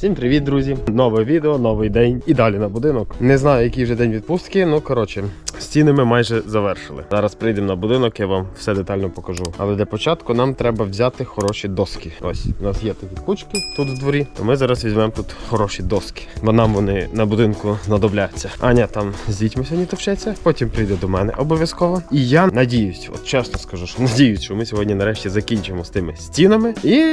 Всім привіт, друзі! Нове відео, новий день і далі на будинок. Не знаю, який вже день відпустки. Ну коротше, стіни ми майже завершили. Зараз прийдемо на будинок, я вам все детально покажу. Але для початку нам треба взяти хороші доски. Ось у нас є такі кучки тут в дворі. То ми зараз візьмемо тут хороші доски, бо нам вони на будинку знадобляться. Аня там з дітьми сьогодні товчеться, потім прийде до мене обов'язково. І я надіюсь, от чесно скажу, що надіюсь, що ми сьогодні нарешті закінчимо з тими стінами і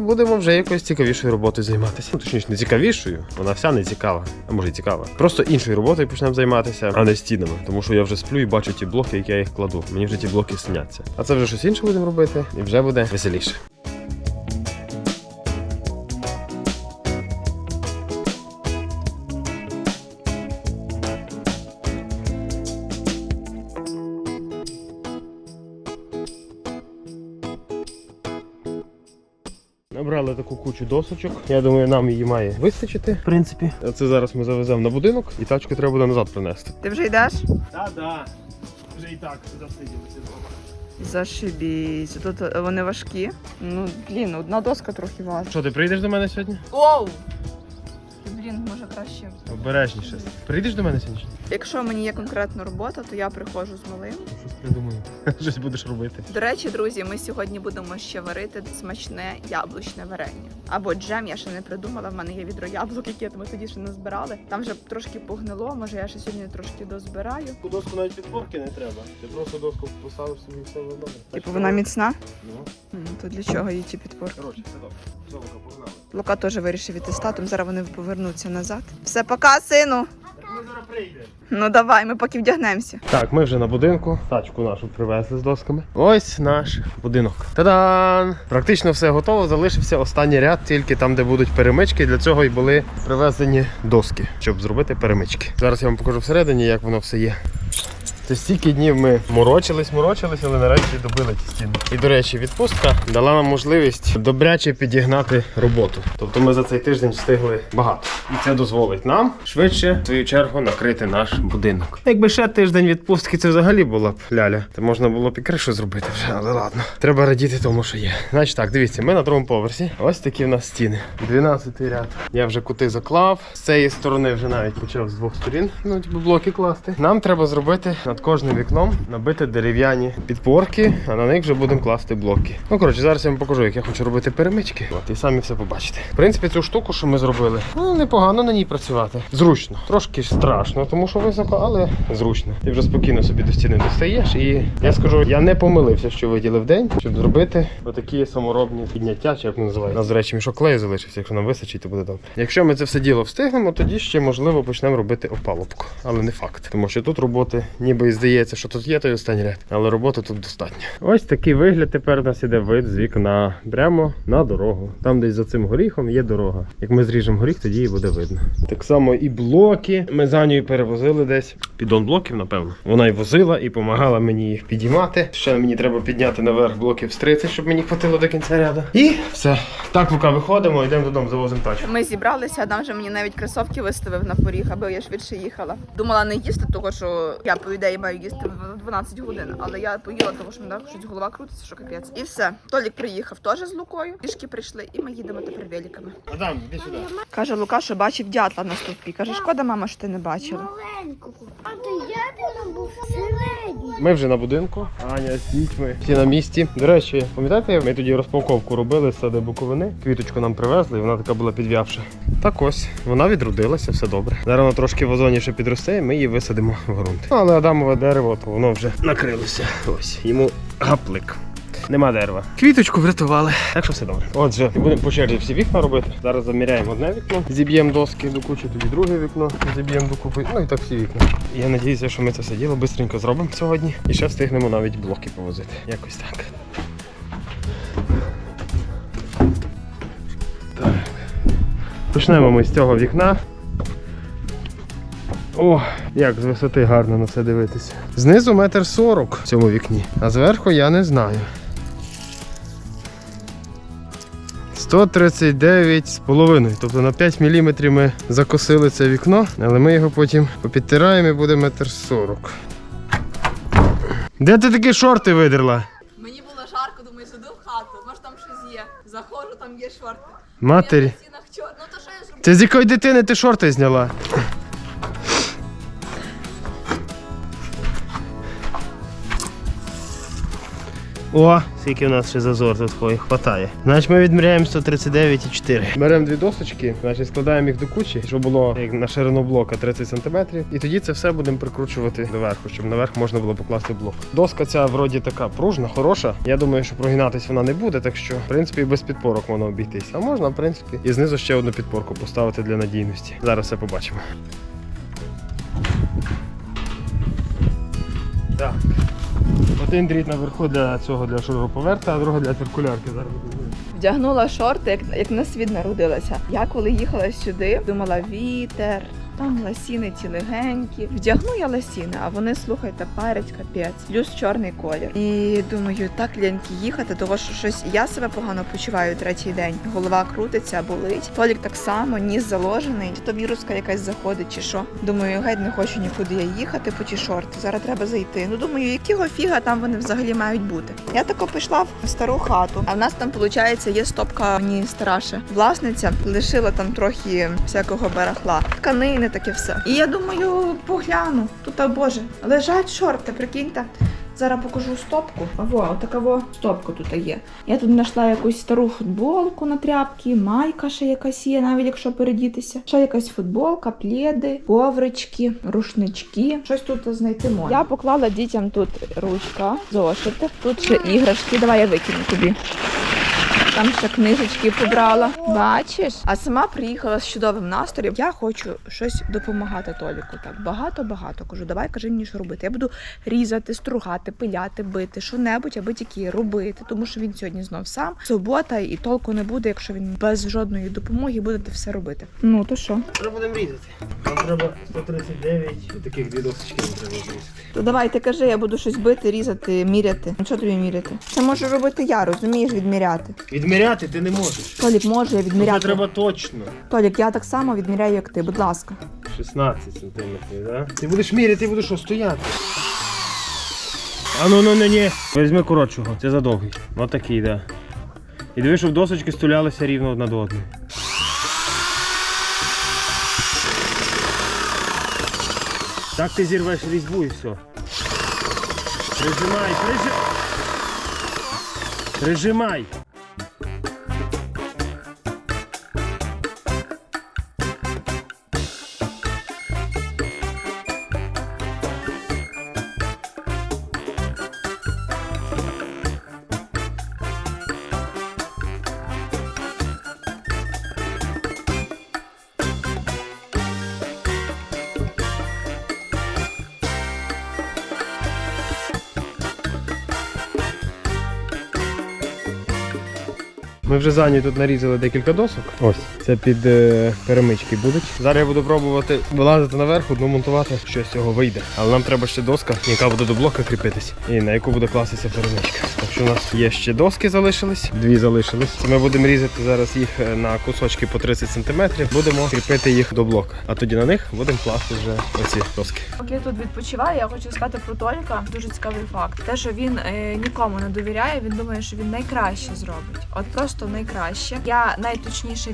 будемо вже якоюсь цікавішою роботою займатися. Ну, точніше, не цікавішою, вона вся не цікава, а може і цікава. Просто іншою роботою почнемо займатися, а не стінами. Тому що я вже сплю і бачу ті блоки, які я їх кладу. Мені вже ті блоки сняться. А це вже щось інше будемо робити, і вже буде веселіше. Набрали таку кучу досочок. Я думаю, нам її має вистачити. В принципі, це зараз ми завеземо на будинок, і тачку треба буде назад принести. Ти вже йдеш? Так, так. Вже і так засиділися вдома. Зашибісь. Тут вони важкі. Ну, блін, одна доска трохи важка. Що, ти прийдеш до мене сьогодні? Оу! Блін, може краще. Обережніше. Прийдеш до мене сьогодні? Якщо мені є конкретна робота, то я приходжу з малим. Щось придумаю. Щось будеш робити. До речі, друзі, ми сьогодні будемо ще варити смачне яблучне варення. Або джем, я ще не придумала. В мене є відро яблук, які ми тоді ще не збирали. Там вже трошки погнило, може я ще сьогодні трошки дозбираю. Доску навіть підпорки не треба. Ти просто доску поставиш собі все одно. Типу вона міцна? Ну, М, То для чого їй ті підпорки? коротше, все добре. Все, Лука, погнали. Лука теж вирішив іти з татом, зараз вони повернуться назад. Все, пока, сину. Ми зараз прийдемо. Ну давай, ми поки вдягнемося. Так, ми вже на будинку. Тачку нашу привезли з досками. Ось наш будинок. Та-дан! Практично все готово. Залишився останній ряд, тільки там, де будуть перемички. Для цього і були привезені доски, щоб зробити перемички. Зараз я вам покажу всередині, як воно все є. Це стільки днів ми морочились, морочились, але нарешті добили ті стіни. І до речі, відпустка дала нам можливість добряче підігнати роботу. Тобто ми за цей тиждень встигли багато. І це дозволить нам швидше, в свою чергу, накрити наш будинок. Якби ще тиждень відпустки, це взагалі була б ляля. То можна було б і кришу зробити вже, але ладно. Треба радіти тому, що є. Значить так, дивіться, ми на другому поверсі. Ось такі в нас стіни. 12 ряд. Я вже кути заклав. З цієї сторони вже навіть почав з двох сторін. Ну, типу, блоки класти. Нам треба зробити кожним вікном набити дерев'яні підпорки, а на них вже будемо класти блоки. Ну коротше, зараз я вам покажу, як я хочу робити перемички. От і самі все побачите. В принципі, цю штуку, що ми зробили, ну непогано на ній працювати. Зручно. Трошки страшно, тому що високо, але зручно. Ти вже спокійно собі до стіни достаєш. І я скажу, я не помилився, що виділив день, щоб зробити отакі саморобні підняття, чи як називають. Нас, до речі, мішок клею залишився, якщо нам вистачить, то буде добре. Якщо ми це все діло встигнемо, тоді ще можливо почнемо робити опалубку. Але не факт. Тому що тут роботи, ніби і здається, що тут є той останній ряд, але роботи тут достатньо. Ось такий вигляд тепер у нас іде вид з вікна прямо на дорогу. Там десь за цим горіхом є дорога. Як ми зріжемо горіх, тоді її буде видно. Так само і блоки. Ми за нею перевозили десь. Підон блоків, напевно. Вона й возила і допомагала мені їх підіймати. Ще мені треба підняти наверх блоків з 30, щоб мені хватило до кінця ряду. І все. Так, поки виходимо, йдемо додому, завозимо тачку. Ми зібралися, Адам вже мені навіть кросовки виставив на поріг, аби я швидше їхала. Думала не їсти, тому що я по ідеї маю їсти в 12 годин, але я поїла, тому що мене щось голова крутиться, що капець. І все. Толік приїхав теж з Лукою. Пішки прийшли, і ми їдемо тепер великами. Адам, іди сюди. Каже Лука, що бачив дятла на стовпі. Каже, шкода, мама, що ти не бачила. Маленького. А то я. Ми вже на будинку. Аня з дітьми. Всі на місці. До речі, пам'ятаєте, ми тоді розпаковку робили з сади Буковини. Квіточку нам привезли, і вона така була підв'явша. Так ось, вона відродилася, все добре. Зараз вона трошки в озоні ще підросте, і ми її висадимо в ґрунт. Ну, але Адамове дерево, то воно вже накрилося. Ось, йому гаплик. Нема дерева. Квіточку врятували. Так що все добре. Отже, будемо по черзі всі вікна робити. Зараз заміряємо одне вікно, зіб'ємо доски до кучі, тоді друге вікно, зіб'ємо до купи. Ну і так всі вікна. Я надіюся, що ми це все діло швидко зробимо сьогодні. І ще встигнемо навіть блоки повозити. Якось так. Так. Почнемо ми з цього вікна. О, як з висоти гарно на це дивитися. Знизу метр сорок в цьому вікні, а зверху я не знаю. 139 з половиною. Тобто на 5 мм ми закосили це вікно, але ми його потім попідтираємо і буде метр сорок. Де ти такі шорти видерла? Мені було жарко, думаю, зайду в хату, може там щось є. Заходжу, там є шорти. Матері. стінах чор... Ну то що я Це з якої дитини ти шорти зняла? О, скільки у нас ще зазор тут хватає. Значить, ми відміряємо 139,4. Беремо дві досочки, значить складаємо їх до кучі, щоб було як на ширину блока 30 см. І тоді це все будемо прикручувати доверху, щоб наверх можна було покласти блок. Доска ця вроді така пружна, хороша. Я думаю, що прогинатись вона не буде, так що в принципі і без підпорок воно обійтись. А можна, в принципі, і знизу ще одну підпорку поставити для надійності. Зараз все побачимо. Так. Один дріт наверху для цього для шуруповерта, а друга для циркулярки. Зараз. Вдягнула шорти, як, як на світ народилася. Я коли їхала сюди, думала вітер. Там ласіни ті легенькі. Вдягну я ласіни, а вони, слухайте, парять капець. Плюс чорний колір. І думаю, так ляньки їхати, того що щось я себе погано почуваю третій день. Голова крутиться, болить. Толік так само, ніс заложений. Чи то віруска якась заходить, чи що. Думаю, геть не хочу нікуди я їхати по ті шорти. Зараз треба зайти. Ну думаю, якого фіга там вони взагалі мають бути. Я тако пішла в стару хату, а в нас там, виходить, є стопка мені стараша. Власниця лишила там трохи всякого барахла. Тканини, таке все. І я думаю, погляну. Тут, а боже, лежать шорти, прикиньте. Зараз покажу стопку. Во, така во стопка тут є. Я тут знайшла якусь стару футболку на тряпки, майка ще якась є, навіть якщо передітися. Ще якась футболка, пледи, коврички, рушнички. Щось тут знайти можна. Я поклала дітям тут ручка, зошити. Тут ще іграшки. Давай я викину тобі. Там ще книжечки побрала. Бачиш? А сама приїхала з чудовим настроєм. Я хочу щось допомагати Толіку. Так багато-багато. Кажу, давай кажи мені, що робити. Я буду різати, стругати, пиляти, бити, що небудь, аби тільки робити. Тому що він сьогодні знов сам. Субота і толку не буде, якщо він без жодної допомоги буде це все робити. Ну то що? Що будемо різати? Нам треба 139 і таких дві досочки нам треба зрізати. То давай ти кажи, я буду щось бити, різати, міряти. Що тобі міряти? Це можу робити я, розумієш, відміряти. Відміряти ти не можеш. Толік може я Це відміряти. треба точно. Толік, я так само відміряю, як ти, будь ласка. 16 сантиметрів, да? Ти будеш міряти, ти будеш що, стояти. А ну ну не ні. Візьми коротшого, це задовгий. Отакий, да. І диви, щоб досочки стулялися рівно одна до одної. Так ти зірвеш різьбу і все. Прижимай, прижимай. Прижимай. Ми вже зайні тут нарізали декілька досок. Ось, це під е, перемички будуть. Зараз я буду пробувати вилазити наверх, одну монтувати, що цього вийде. Але нам треба ще доска, яка буде до блока кріпитись, і на яку буде кластися перемичка. Так у нас є ще доски залишились, дві залишились. Ми будемо різати зараз їх е, на кусочки по 30 см. Будемо кріпити їх до блока. А тоді на них будемо класти вже оці доски. Поки я тут відпочиваю, я хочу сказати про Толіка. Дуже цікавий факт. Те, що він е, нікому не довіряє, він думає, що він найкраще зробить. От просто найкраще. Я найточніше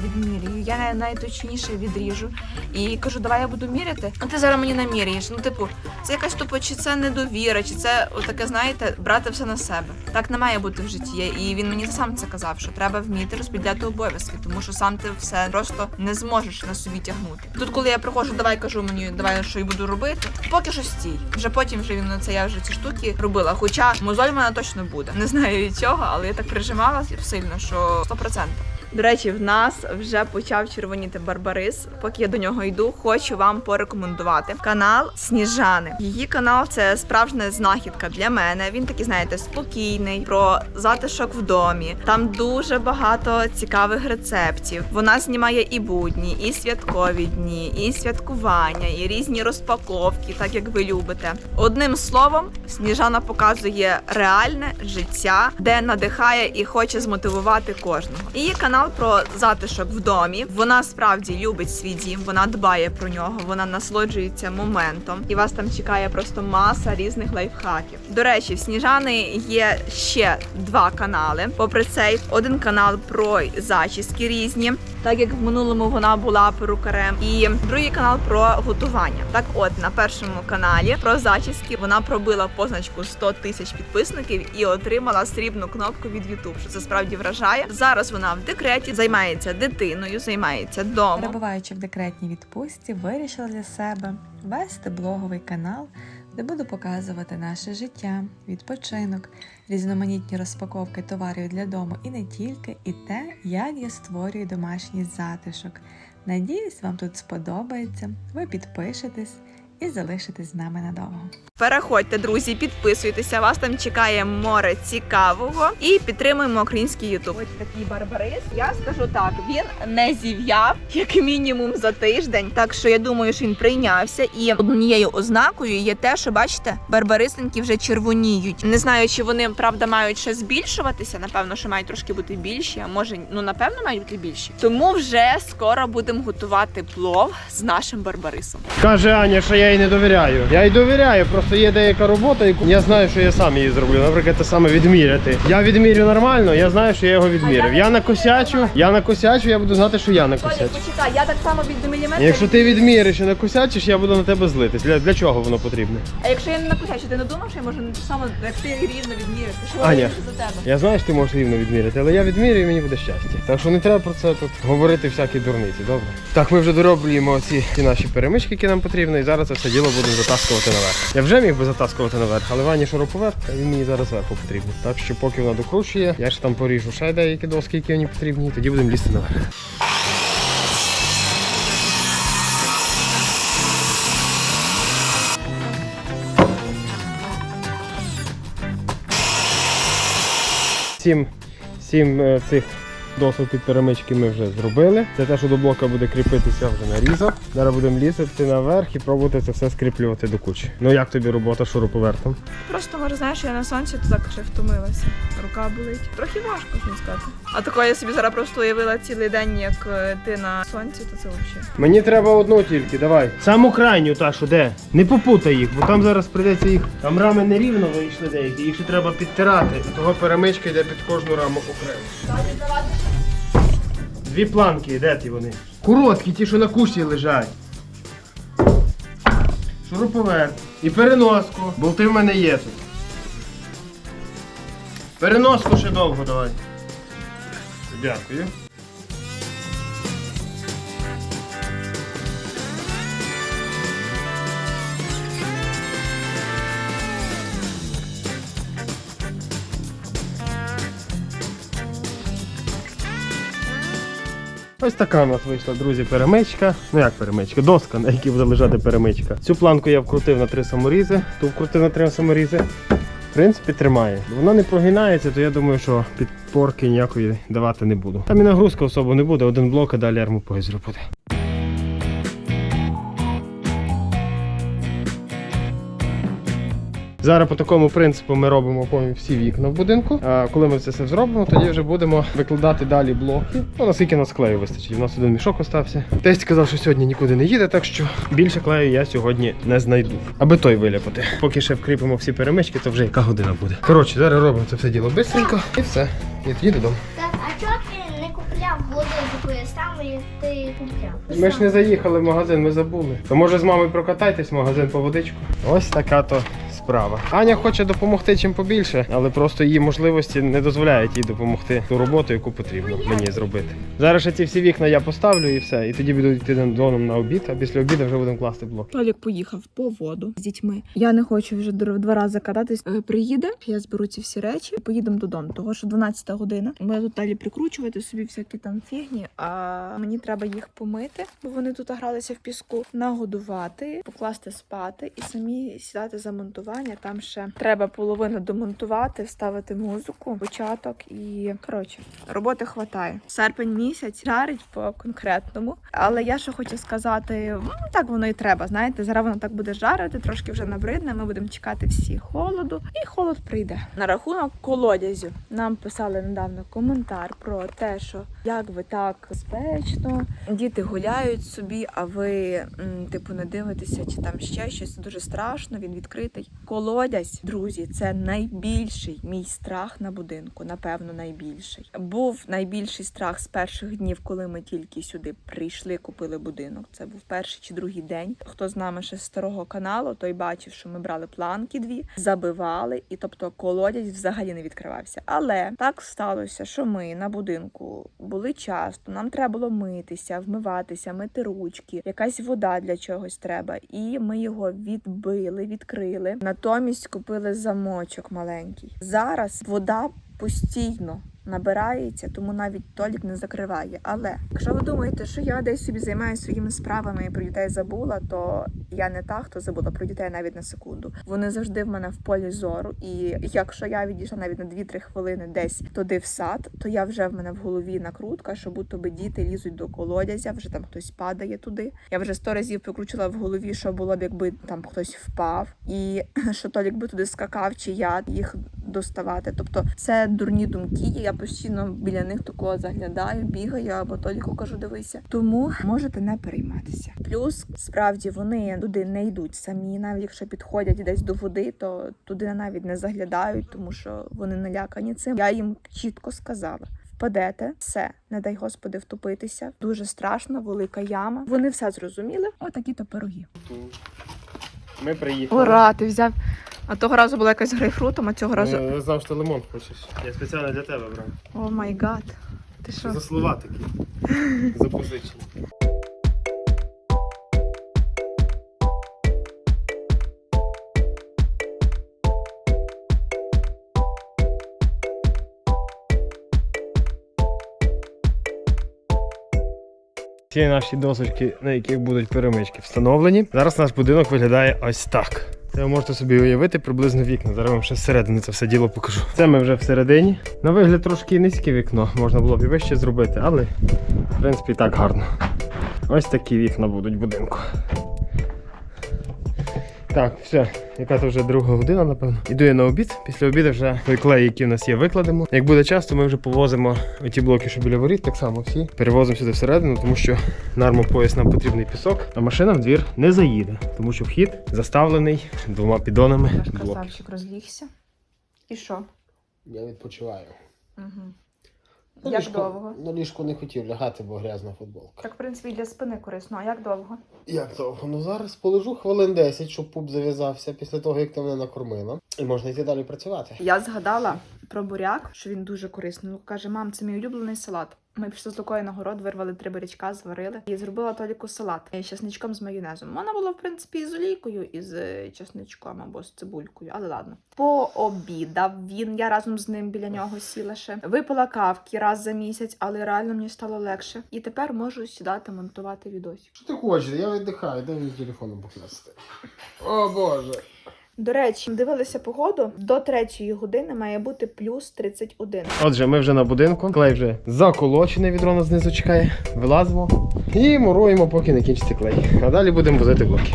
я найточніше відріжу. І кажу, давай я буду міряти. А ти зараз мені наміряєш. Ну, типу, це якась тупо, чи це недовіра, чи це таке, знаєте, брати все на себе. Так не має бути в житті. І він мені сам це казав, що треба вміти розподіляти обов'язки, тому що сам ти все просто не зможеш на собі тягнути. Тут, коли я приходжу, давай кажу мені, давай що я буду робити. Поки що стій. Вже потім вже він це я вже ці штуки робила. Хоча мозоль в мене точно буде. Не знаю від чого, але я так прижималася сильно, що 100%. До речі, в нас вже почав червоніти барбарис. Поки я до нього йду, хочу вам порекомендувати канал Сніжани. Її канал це справжня знахідка для мене. Він такий, знаєте, спокійний про затишок в домі. Там дуже багато цікавих рецептів. Вона знімає і будні, і святкові дні, і святкування, і різні розпаковки, так як ви любите. Одним словом, Сніжана показує реальне життя, де надихає і хоче змотивувати кожного. Її канал канал про затишок в домі. Вона справді любить свій дім, вона дбає про нього, вона насолоджується моментом, і вас там чекає просто маса різних лайфхаків. До речі, в Сніжани є ще два канали. Попри цей, один канал про зачіски різні, так як в минулому вона була перукарем, і другий канал про готування. Так, от на першому каналі про зачіски вона пробила позначку 100 тисяч підписників і отримала срібну кнопку від YouTube, що це справді вражає. Зараз вона в декреті займається дитиною, займається домом. Перебуваючи в декретній відпустці, вирішила для себе вести блоговий канал, де буду показувати наше життя, відпочинок, різноманітні розпаковки товарів для дому і не тільки, і те, як я створюю домашній затишок. Надіюсь, вам тут сподобається. Ви підпишетесь і залишитесь з нами надовго. Переходьте, друзі, підписуйтеся. Вас там чекає море цікавого і підтримуємо український ютуб. Ось такий барбарис. Я скажу так: він не зів'яв як мінімум за тиждень. Так що я думаю, що він прийнявся. І однією ознакою є те, що бачите, барбарисеньки вже червоніють. Не знаю, чи вони правда мають ще збільшуватися. Напевно, що мають трошки бути більші. А може, ну напевно, мають бути більші. Тому вже скоро будемо готувати плов з нашим барбарисом. Каже Аня, що я їй не довіряю. Я їй довіряю, просто є деяка робота, яку я знаю, що я сам її зроблю. Наприклад, те саме відміряти. Я відмірю нормально, я знаю, що я його відмірив. Я накосячу, я накосячу, я буду знати, що я накосячу. почекай, я так само від міліметра. Якщо ти відміриш і накосячиш, я буду на тебе злитись. Для, для чого воно потрібно? А якщо я не накусячу, ти не думав, що я можу само, як ти рівно відміряти? Що Аня. я за тебе? Я знаю, що ти можеш рівно відміряти, але я відмірю і мені буде щастя. Так що не треба про це тут говорити всякі дурниці, добре? Так, ми вже дороблюємо ці наші перемички, які нам потрібні, і зараз це все діло будемо затаскувати наверх. Я вже міг би затаскувати наверх, але Вані шуруповерт, він мені зараз зверху потрібен. Так що поки вона докручує, я ж там поріжу ще деякі доски, які мені потрібні, тоді будемо лізти наверх. Сім, сім е, цих досок під перемички ми вже зробили. Це те, що до блока буде кріпитися, вже нарізав. Зараз будемо лізти наверх і пробувати це все скріплювати до кучі. Ну як тобі робота шуруповертом? Просто може знаєш, я на сонці то так ще втомилася. Рука болить. Трохи важко, що сказати. А тако я собі зараз просто уявила цілий день, як е, ти на сонці, то це взагалі. Мені треба одну тільки, давай. Саму крайню та, що де. Не попутай їх, бо там зараз прийдеться їх. Там рами нерівно вийшли деякі, їх ще треба підтирати. Того перемичка йде під кожну раму окремо. Дві планки, де ті вони? Короткі, ті, що на куші лежать. Шуруповерт. І переноску. Болти в мене є тут. Переноску ще довго давай. Дякую. Ось така у нас вийшла, друзі, перемичка. Ну як перемичка? Доска, на якій буде лежати перемичка. Цю планку я вкрутив на три саморізи, ту вкрутив на три саморізи. В принципі, тримає. Вона не прогинається, то я думаю, що підпорки ніякої давати не буду. Там і нагрузка особо не буде, один блок, а далі армопоїзд буде. Зараз по такому принципу ми робимо всі вікна в будинку. А коли ми це все зробимо, тоді вже будемо викладати далі блоки. Ну наскільки нас клею вистачить. У нас один мішок остався. Тесть сказав, що сьогодні нікуди не їде, так що більше клею я сьогодні не знайду. Аби той виляпати. Поки ще вкріпимо всі перемички, то вже яка година буде. Коротше, зараз робимо це все діло швидко і все. І тоді додому. Так, а чого ти не купляв воду такої самої, ти купляв? Ми ж не заїхали в магазин, ми забули. То може з мамою прокатайтесь в магазин по водичку. Ось така то справа. Аня хоче допомогти чим побільше, але просто її можливості не дозволяють їй допомогти ту роботу, яку потрібно мені зробити. Зараз ці всі вікна я поставлю і все. І тоді буду йти додому на обід, а після обіду вже будемо класти блок. Толік поїхав по воду з дітьми. Я не хочу вже два рази кататись. Е, Приїде, я зберу ці всі речі, поїдемо додому. Того що 12 година. Ми тут далі прикручувати собі всякі там фігні. А мені треба їх помити, бо вони тут гралися в піску, нагодувати, покласти спати і самі сідати за монтування. Там ще треба половину домонтувати, вставити музику, початок і коротше, роботи хватає. Серпень місяць жарить по конкретному. Але я що хочу сказати, так воно і треба. Знаєте, зараз воно так буде жарити, трошки вже набридне. Ми будемо чекати всі холоду, і холод прийде. На рахунок колодязю нам писали недавно коментар про те, що як ви так безпечно, діти гуляють собі, а ви типу не дивитеся, чи там ще щось дуже страшно. Він відкритий. Колодязь, друзі, це найбільший мій страх на будинку. Напевно, найбільший. Був найбільший страх з перших днів, коли ми тільки сюди прийшли, купили будинок. Це був перший чи другий день. Хто з нами ще з старого каналу, той бачив, що ми брали планки дві, забивали, і тобто колодязь взагалі не відкривався. Але так сталося, що ми на будинку були часто. Нам треба було митися, вмиватися, мити ручки, якась вода для чогось треба. І ми його відбили, відкрили. Натомість купили замочок маленький. Зараз вода постійно. Набирається, тому навіть толік не закриває. Але якщо ви думаєте, що я десь собі займаюся своїми справами і про дітей забула, то я не та, хто забула про дітей навіть на секунду. Вони завжди в мене в полі зору. І якщо я відійшла навіть на 2-3 хвилини десь туди в сад, то я вже в мене в голові накрутка, що будто би діти лізуть до колодязя, вже там хтось падає туди. Я вже сто разів прокручила в голові, що було б, якби там хтось впав, і що Толік би туди скакав, чи я їх доставати. Тобто це дурні думки. Я постійно біля них такого заглядаю, бігаю або Толіку кажу, дивися. Тому можете не перейматися. Плюс справді вони туди не йдуть самі, навіть якщо підходять десь до води, то туди навіть не заглядають, тому що вони налякані цим. Я їм чітко сказала. Впадете, все, не дай Господи, втопитися. Дуже страшно, велика яма. Вони все зрозуміли. Отакі то пироги. Ми приїхали. Ура, ти взяв. А того разу була якась грейпфрутом, а цього разу. Я знав, що ти лимон хочеш. Я спеціально для тебе брав. О май гад. Ти що? За слова такі. Запозичені. Ці наші досочки, на яких будуть перемички встановлені. Зараз наш будинок виглядає ось так. Це ви можете собі уявити приблизно вікна. Зараз вам ще зсередини це все діло покажу. Це ми вже всередині. На вигляд трошки низьке вікно, можна було б і вище зробити, але в принципі так гарно. Ось такі вікна будуть в будинку. Так, все, яка то вже друга година, напевно. Іду я на обід. Після обіду вже клей, який в нас є, викладемо. Як буде час, то ми вже повозимо ті блоки, що біля воріт, так само всі. Перевозимо сюди всередину, тому що на армопояс нам потрібний пісок, а машина в двір не заїде, тому що вхід заставлений двома підонами. Наш красавчик розлігся. І що? Я відпочиваю. Угу. На Як ліжко, довго? На ліжку не хотів лягати, бо грязна футболка. Так, в принципі, і для спини корисно. А як довго? Як довго? Ну зараз полежу хвилин 10, щоб пуп зав'язався після того, як ти мене накормила. І можна йти далі працювати. Я згадала про буряк, що він дуже корисний. Ну, каже, мам, це мій улюблений салат. Ми пішли з Лукою на город, вирвали три бурячка, зварили і зробила Толіку салат з чесничком з майонезом. Можна було, в принципі, і з олійкою, і з е, чесничком або з цибулькою, але ладно. Пообідав він, я разом з ним біля нього сіла ще. Випила кавки раз за місяць, але реально мені стало легше. І тепер можу сідати монтувати відосик. Що ти хочеш? Я віддихаю, дай мені телефоном поклясти. О боже. До речі, дивилися погоду. До третьої години має бути плюс 31. Отже, ми вже на будинку. Клей вже заколочений, відро нас знизу чекає. Вилазимо і муруємо, поки не кінчиться клей. А далі будемо возити блоки.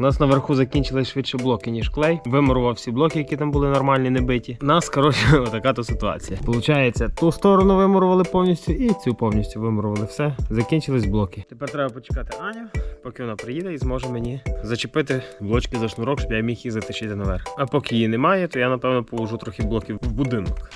У нас наверху закінчились швидше блоки, ніж клей. Вимурував всі блоки, які там були нормальні, не биті. Нас, коротше, отака то ситуація. Получається, ту сторону вимурували повністю і цю повністю вимурували. Все, закінчились блоки. Тепер треба почекати Аню, поки вона приїде і зможе мені зачепити блочки за шнурок, щоб я міг їх затащити наверх. А поки її немає, то я напевно положу трохи блоків в будинок.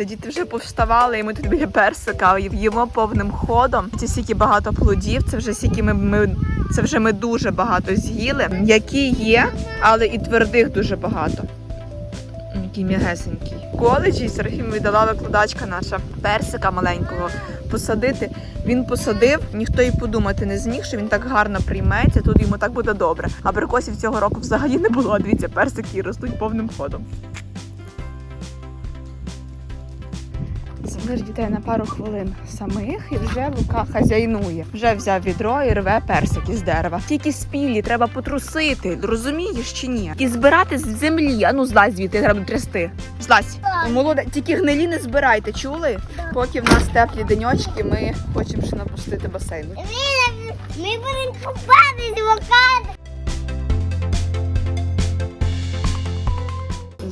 Та діти вже повставали, і ми тут біля персика їмо повним ходом. Ці стільки багато плодів, це вже стільки ми, ми це вже ми дуже багато з'їли, які є, але і твердих дуже багато. Який м'ягесенький. В коледжі Серафім віддала викладачка наша персика маленького посадити. Він посадив, ніхто й подумати не зміг, що він так гарно прийметься, тут йому так буде добре. Абрикосів цього року взагалі не було. А Дивіться, персики ростуть повним ходом. Залиш дітей на пару хвилин самих і вже Лука хазяйнує. Вже взяв відро і рве персики з дерева. Тільки спілі, треба потрусити, розумієш чи ні? І збирати з землі. А ну злазь звідти, треба трясти. Злазь. Молоде, тільки гнилі не збирайте, чули? Поки в нас теплі деньочки, ми хочемо ще напустити басейн. Ми будемо купатись океані.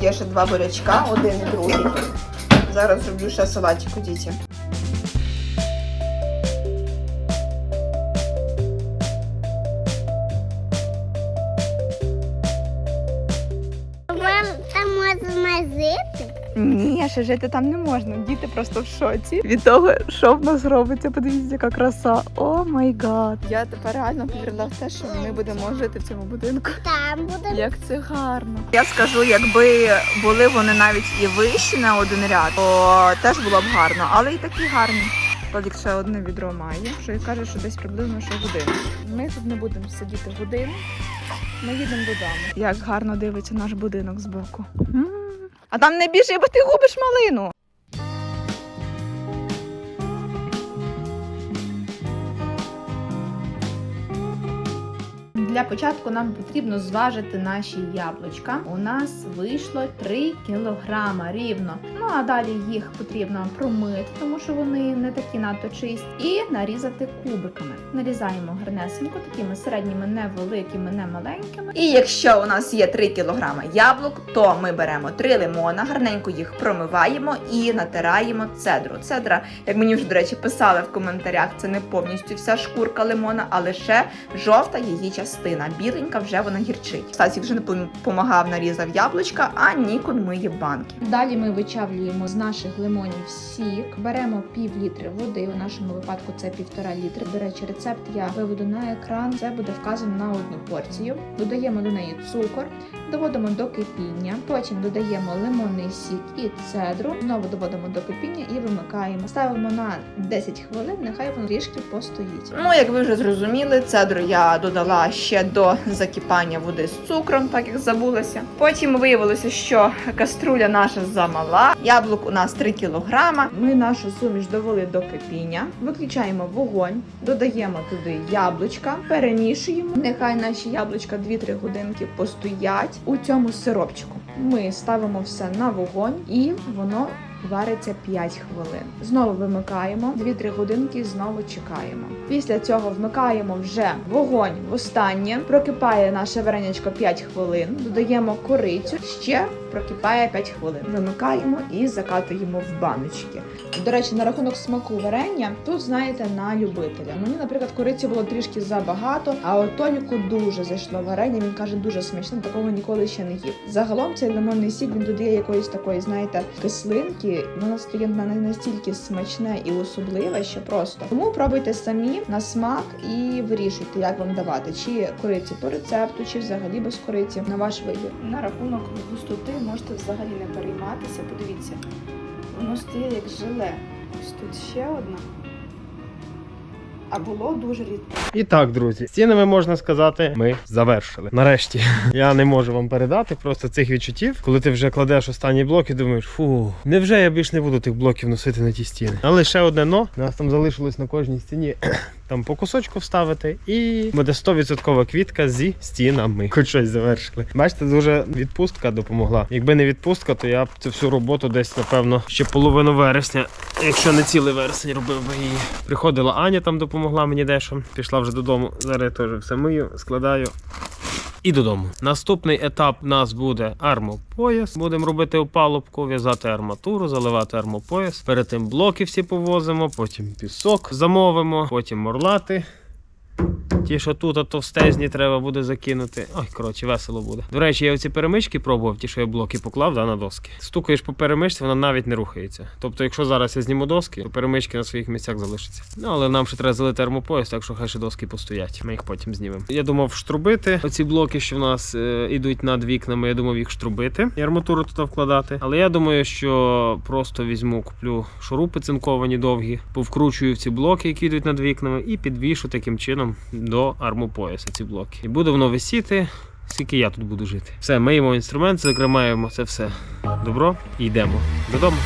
Є ще два бурячка, один і другий. Зараз зроблю ще салатику дітям. Вам Ні, ще жити там не можна. Діти просто в шоці від того, що в нас робиться. Подивіться, яка краса. О май гад. Я тепер реально повірила в те, що ми будемо жити в цьому будинку. Там буде Як це гарно. Я скажу, якби були вони навіть і вищі на один ряд, то теж було б гарно, але і такі гарні. Толік ще одне відро має, що і каже, що десь приблизно що годину. Ми тут не будемо сидіти годину. Ми їдемо додому. Як гарно дивиться наш будинок збоку. А там не біжи, бо ти губиш малину. Для початку нам потрібно зважити наші яблучка. У нас вийшло 3 кілограма рівно. Ну а далі їх потрібно промити, тому що вони не такі надто чисті, і нарізати кубиками. Нарізаємо гарнесенько, такими середніми, невеликими, не маленькими. І якщо у нас є 3 кілограма яблук, то ми беремо 3 лимона, гарненько їх промиваємо і натираємо цедру. Цедра, як мені вже до речі, писали в коментарях, це не повністю вся шкурка лимона, а лише жовта її частина. Біленька вже вона гірчить. Стасік вже не допомагав, нарізав яблучка, а Нікон миє банки. Далі ми вичавлюємо з наших лимонів сік, беремо пів літри води. У нашому випадку це півтора літри. До речі, рецепт я виведу на екран. Це буде вказано на одну порцію. Додаємо до неї цукор, доводимо до кипіння. Потім додаємо лимонний сік і цедру. Знову доводимо до кипіння і вимикаємо. Ставимо на 10 хвилин. Нехай воно трішки постоїть. Ну, як ви вже зрозуміли, цедру я додала ще до закипання води з цукром, так як забулася. Потім виявилося, що каструля наша замала. Яблук у нас 3 кілограма. Ми нашу суміш довели до кипіння. Виключаємо вогонь, додаємо туди яблучка, перемішуємо. Нехай наші яблучка 2-3 годинки постоять у цьому сиропчику. Ми ставимо все на вогонь і воно вариться 5 хвилин. Знову вимикаємо 2-3 годинки, знову чекаємо. Після цього вмикаємо вже вогонь востаннє. Прокипає наше варенячко 5 хвилин. Додаємо корицю, ще прокипає 5 хвилин. Вимикаємо і закатуємо в баночки. До речі, на рахунок смаку варення тут знаєте на любителя. Мені, наприклад, кориці було трішки забагато, а от Толіку дуже зайшло варення. Він каже, дуже смачне, такого ніколи ще не їв. Загалом цей лимонний сік він додає якоїсь такої, знаєте, кислинки. Воно стає не настільки смачне і особливе, що просто тому пробуйте самі на смак і вирішуйте, як вам давати, чи кориці по рецепту, чи взагалі без кориці на ваш вибір. На рахунок густоти можете взагалі не перейматися. Подивіться, воно стає як желе. Ось тут ще одна. А було дуже рідко. І так, друзі, з цінами можна сказати, ми завершили. Нарешті я не можу вам передати просто цих відчуттів, коли ти вже кладеш останній блок і думаєш, фу, невже я більш не буду тих блоків носити на ті стіни. Але ще одне но, нас там залишилось на кожній стіні. Там по кусочку вставити, і буде 100% квітка зі стінами. Хоч щось завершили. Бачите, дуже відпустка допомогла. Якби не відпустка, то я б цю всю роботу десь, напевно, ще половину вересня, якщо не цілий вересень, робив би її. Приходила Аня там допомогла мені дещо. Пішла вже додому. Зараз я теж все мию, складаю. І додому. Наступний етап у нас буде армопояс. Будемо робити опалубку, в'язати арматуру, заливати армопояс. Перед тим блоки всі повозимо, потім пісок замовимо, потім морлати. Ті, що тут, а товстезні треба буде закинути. Ой, коротше, весело буде. До речі, я оці перемички пробував, ті, що я блоки поклав да, на доски. Стукаєш по перемичці, вона навіть не рухається. Тобто, якщо зараз я зніму доски, то перемички на своїх місцях залишаться. Ну, але нам ще треба залити термопояс, так що хай ще доски постоять. Ми їх потім знімемо. Я думав штрубити оці блоки, що в нас е, ідуть над вікнами. Я думав їх штрубити і арматуру туди вкладати. Але я думаю, що просто візьму, куплю шурупи цинковані довгі, повкручую в ці блоки, які йдуть над вікнами, і підвішу таким чином до армопояса ці блоки. І буде воно висіти. Скільки я тут буду жити. Все, миємо інструмент, закриваємо це все. Добро і йдемо додому.